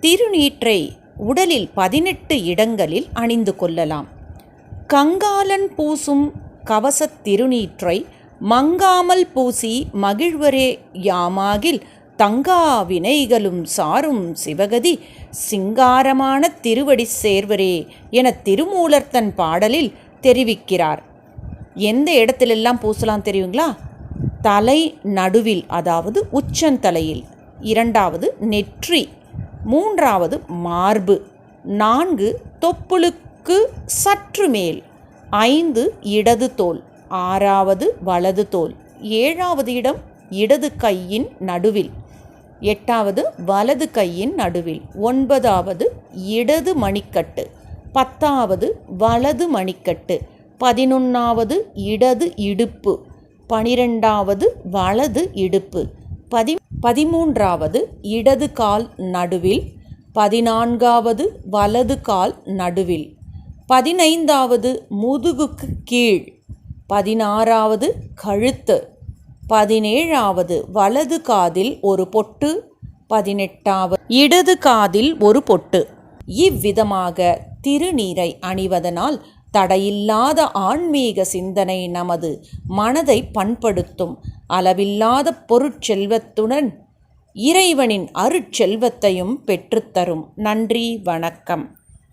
திருநீற்றை உடலில் பதினெட்டு இடங்களில் அணிந்து கொள்ளலாம். கங்காலன் பூசும் கவசத் திருநீற்றை மங்காமல் பூசி மகிழ்வரே யாமாகில் தங்கா வினைகளும் சாரும் சிவகதி சிங்காரமான திருவடி சேர்வரே என திருமூலர் தன் பாடலில் தெரிவிக்கிறார். எந்த இடத்திலெல்லாம் பூசலாம் தெரியுங்களா? தலை நடுவில் அதாவது உச்சந்தலையில். இரண்டாவது நெற்றி. மூன்றாவது மார்பு. நான்கு தொப்புளுக்கு சற்று மேல். ஐந்து இடது தோல். ஆறாவது வலது தோல். ஏழாவது இடம் இடது கையின் நடுவில். எட்டாவது வலது கையின் நடுவில். ஒன்பதாவது இடது மணிக்கட்டு. பத்தாவது வலது மணிக்கட்டு. பதினொன்றாவது இடது இடுப்பு. பனிரெண்டாவது வலது இடுப்பு. பதி பதிமூன்றாவது இடது கால் நடுவில் பதினான்காவது வலது கால் நடுவில் பதினைந்தாவது முதுகுக்கு கீழ் பதினாறாவது கழுத்து பதினேழாவது வலது காதில் ஒரு பொட்டு பதினெட்டாவது இடது காதில் ஒரு பொட்டு. இவ்விதமாக திருநீரை அணிவதனால் தடையில்லாத ஆன்மீக சிந்தனை நமது மனதை பண்படுத்தும். அளவில்லாத பொருட்செல்வத்துடன் இறைவனின் அருட்செல்வத்தையும் பெற்றுத்தரும். நன்றி வணக்கம்.